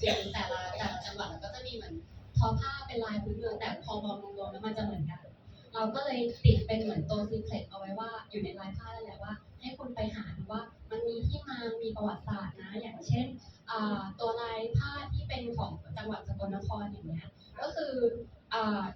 อย่างแต่ละแต่ละจังหวัดก็จะมีเหมือนทอผ้าเป็นลายพื้นเมืองแต่พอมองรวมๆแล้วมันจะเหมือนกัน เราก็เลยติดเป็นเหมือนตัวซีเครตเอาไว้ว่าอยู่ในลายผ้านั่นแหละว่า ให้คุณไปหาดูว่ามันมีที่มา มีประวัติศาสตร์นะ อย่างเช่นตัวลายผ้าที่เป็นของจังหวัดสกลนครอย่างเงี้ย ก็คือ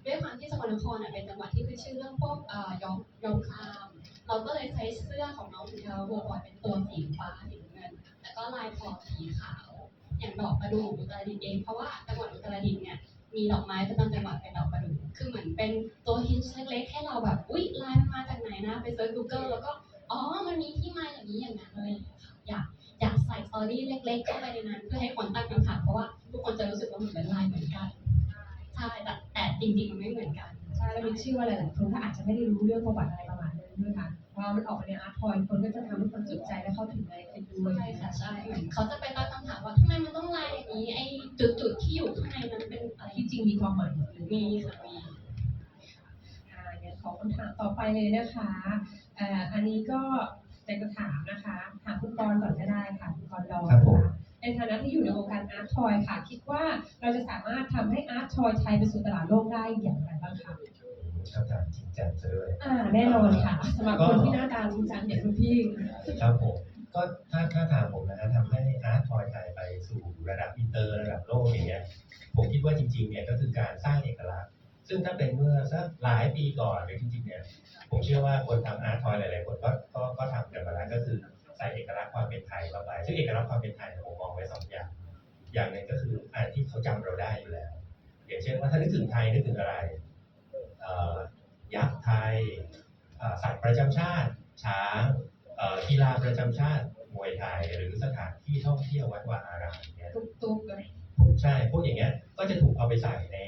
ด้วยความที่สกลนครเป็นจังหวัดที่ขึ้นชื่อเรื่องพวกย้อมย้อมคาม เราก็เลยใช้เสื้อของน้องถึงจะบัวบอยเป็นตัวสีฟ้าสีเงินแล้วก็ลายคอสีขาว อย่างดอกประดู่อุตรดิตถ์เองเพราะว่าจังหวัดอุตรดิตถ์เนี่ยมีดอกไม้ประจำจังหวัดเป็นดอกประดู่คือเหมือนเป็นตัวฮินช์เล็กๆให้เราแบบอุ๊ยลายมันมาจากไหนนะไปเซิร์ช Google แล้วก็อ๋อมันมีที่มาอย่างนี้อย่างนั้นอะไรอย่างเงี้ยค่ะอยากอยากใส่สตอรี่เล็กๆเข้าไปในนั้น เพื่อให้คนตั้งคำถามเพราะว่าทุกคนจะรู้สึกว่ามันเป็นลายเหมือนกันใช่แต่แต่จริงๆมันไม่เหมือนกันใช่แล้วมีชื่อว่าหลายๆคนก็อาจจะไม่ได้รู้เรื่องประวัติอะไรมา ด้วยค่ะพอมันออกมาในอาร์ตทอยคนก็จะทำให้คนสนใจและเข้าถึงในคลิปด้วยใช่ค่ะใช่เหมือนเขาจะไปตั้งคำถามว่าทำไมมันต้องลายอย่างนี้ไอ้จุดๆที่อยู่ข้างในนั้นเป็นอะไรที่จริงมีความหมายหมดเลยมีค่ะมีอ่างั้นขอคำถามต่อไปเลยนะคะเอ่ออันนี้ก็อยากจะถามนะคะ ถามคุณกรณ์ก่อนก็ได้ค่ะคุณกรณ์รองครับผมนะคะในฐานะที่อยู่ในวงการอาร์ตทอยค่ะ คิดว่าเราจะสามารถทำให้อาร์ตทอยไทยไปสู่ตลาดโลกได้อย่างไรบ้างคะ คำถามจริงจังซะด้วยอ่าแน่นอนค่ะสำหรับคนที่หน้าตาจริงจังอย่างคุณพี่ครับผมก็ถ้าถ้าถามผมนะฮะทำให้อาร์ตทอยไทยไปสู่ระดับอินเตอร์ระดับโลกอย่างเงี้ยผมคิดว่าจริงๆเนี่ยก็คือการสร้างเอกลักษณ์ ซึ่งถ้าเป็นเมื่อสักหลายปีก่อนเนี่ยจริงๆเนี่ยผมเชื่อว่าคนทำอาร์ตทอยหลายๆคนก็ก็ก็ทำกันมาแล้วก็คือใส่เอกลักษณ์ความเป็นไทยเข้าไป ซึ่งเอกลักษณ์ความเป็นไทยเนี่ยผมมองไว้สองอย่าง อย่างหนึ่งก็คืออันที่เขาจำเราได้อยู่แล้ว อย่างเช่นว่าถ้านึกถึงไทยนึกถึงอะไรเอ่อ ยักษ์ไทยเอ่อสัตว์ประจำชาติ ช้างเอ่อกีฬาประจำชาติมวยไทยหรือสถานที่ท่องเที่ยววัดวาอารามเนี่ยตุ๊กตุ๊กเลยใช่พวกอย่างเงี้ยก็จะถูกเอาไปใส่ใน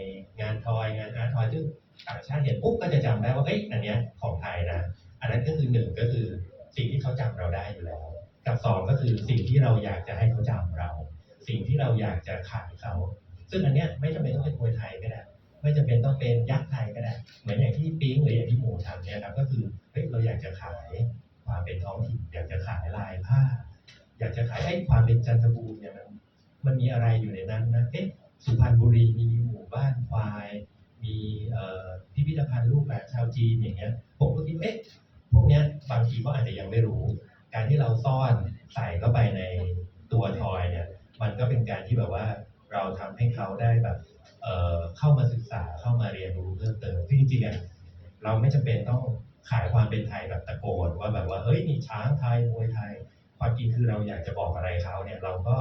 งานทอยงานอาร์ตทอยซึ่งต่างชาติเห็นปุ๊บก็จะจำได้ว่าเอ้ยอันเนี้ยของไทยนะอันนั้นก็คือหนึ่งก็คือสิ่งที่เขาจำเราได้อยู่แล้ว กับสองก็คือสิ่งที่เราอยากจะให้เขาจำเรา สิ่งที่เราอยากจะขายเขา ซึ่งอันเนี้ยไม่จำเป็นต้องเป็นมวยไทยก็ได้ ไม่จำเป็นต้องเป็นยักษ์ไทยก็ได้ เหมือนอย่างที่ปิ๊งหรืออย่างที่หมูทำเนี่ยครับก็คือเฮ้ยเราอยากจะขายความเป็นท้องถิ่นอยากจะขายลายผ้า อยากจะขายไอ้ความเป็นจันทบูรณ์เนี่ยมันมันมีอะไรอยู่ในนั้นนะเอ๊ะสุพรรณบุรีมีหมู่บ้านควาย มีเอ่พิพิธภัณฑ์รูปแบบชาวจีนอย่างเงี้ยผมก็คิดเอ๊ะพวกเนี้ยบางทีก็อาจจะยังไม่รู้ การที่เราซ่อนใส่เข้าไปในตัวทอยเนี่ยมันก็เป็นการที่แบบว่า เราทำให้เขาได้แบบเอ่อเข้ามาศึกษาเข้ามาเรียนรู้เพิ่มเติมซึ่งจริงๆอะเราไม่จำเป็นต้องขายความเป็นไทยแบบตะโกนว่าแบบว่าเฮ้ยนี่ช้างไทยมวยไทย ความจริงคือเราอยากจะบอกอะไรเขาเนี่ยเราก็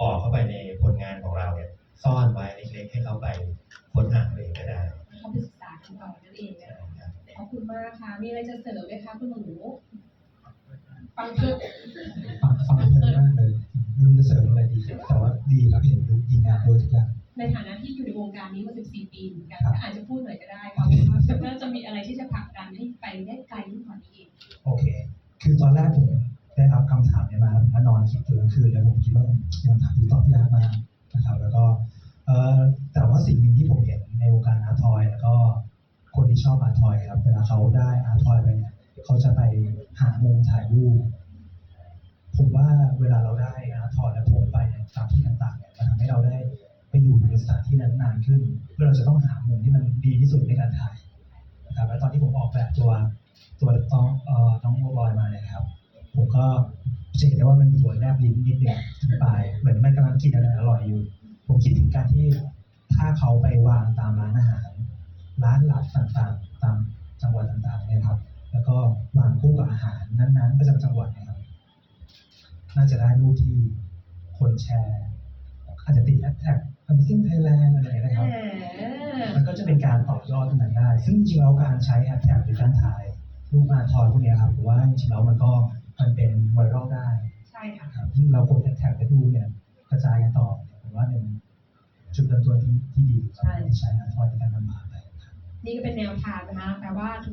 บอกเข้าไปในผลงานของเราเนี่ยซ่อนไว้เล็กๆให้เขาไปค้นหาเองก็ได้เขาไปศึกษากันต่อนั่นเองนะคะขอบคุณมากค่ะมีอะไรจะเสริมไหมคะคุณหนูฟังเพื่อฟังฟังเพลินมากเลย ไม่รู้จะเสริมอะไรดี แต่ว่าดีครับเห็นดูดีงามด้วยทุกอย่าง ในฐานะที่อยู่ในวงการนี้มา 14 ปีเหมือนกันครับก็อาจจะพูดหน่อยก็ได้ค่ะว่าน่าจะมีอะไรที่จะผลักดันให้ไปได้ไกลยิ่งกว่านี้อีก โอเค คือตอนแรกผมได้รับคำถามเนี่ยมาแล้วผมก็นอนคิดตื่นกลางคืนแล้วผมคิดว่าเป็นคำถามที่ตอบยากมากนะครับ แล้วก็เอ่อแต่ว่าสิ่งหนึ่งที่ผมเห็นในวงการอาร์ตทอย แล้วก็คนที่ชอบอาร์ตทอยครับเวลาเขาได้อาร์ตทอยไปเนี่ยเขาจะไปหามุมถ่ายรูป ผมว่าเวลาเราได้อาร์ตทอยแล้วผมไปตามที่ต่างๆเนี่ยมันทำให้เราได้ไปอยู่ในสถานที่นั้นนานขึ้นเพื่อเราจะต้องหามุมที่มันดีที่สุดในการถ่ายนะครับแล้วตอนที่ผมออกแบบตัวตัวต้องเอ่อน้องโมบอยมาเนี่ยครับผมก็จะเห็นได้ว่ามันมีตัวแนบลิ้นนิดหนึ่งถึงปลายเหมือนมันกำลังกินอะไรอร่อยอยู่ ผมคิดถึงการที่ถ้าเขาไปวางตามร้านอาหาร ร้านลับต่างๆ ตามจังหวัดต่างๆเนี่ยครับ แล้วก็วางคู่กับอาหารนั้นๆประจำจังหวัดเนะครับ น่าจะได้รูปที่คนแชร์อาจจะติดแฮชแท็ก Amazing Thailand อะไรนะครับ มันก็จะเป็นการต่อยอดตรงนั้นได้ ซึ่งจริงๆแล้วการใช้แฮชแท็กหรือการถ่ายรูปมาทอยพวกเนี้ยครับผมว่าจริงๆแล้วมันก็มันเป็นไวรัลได้ใช่ค่ะครับยิ่งเรากดแฮชแท็กไปดูเนี่ยกระจายกันต่อเนี่ยผมว่าเป็นจุดเริ่มต้นที่ที่ดีครับที่ใช้มาทอยในการนำมาไปนี่ก็เป็นแนวทางนะคะแปลว่าทุก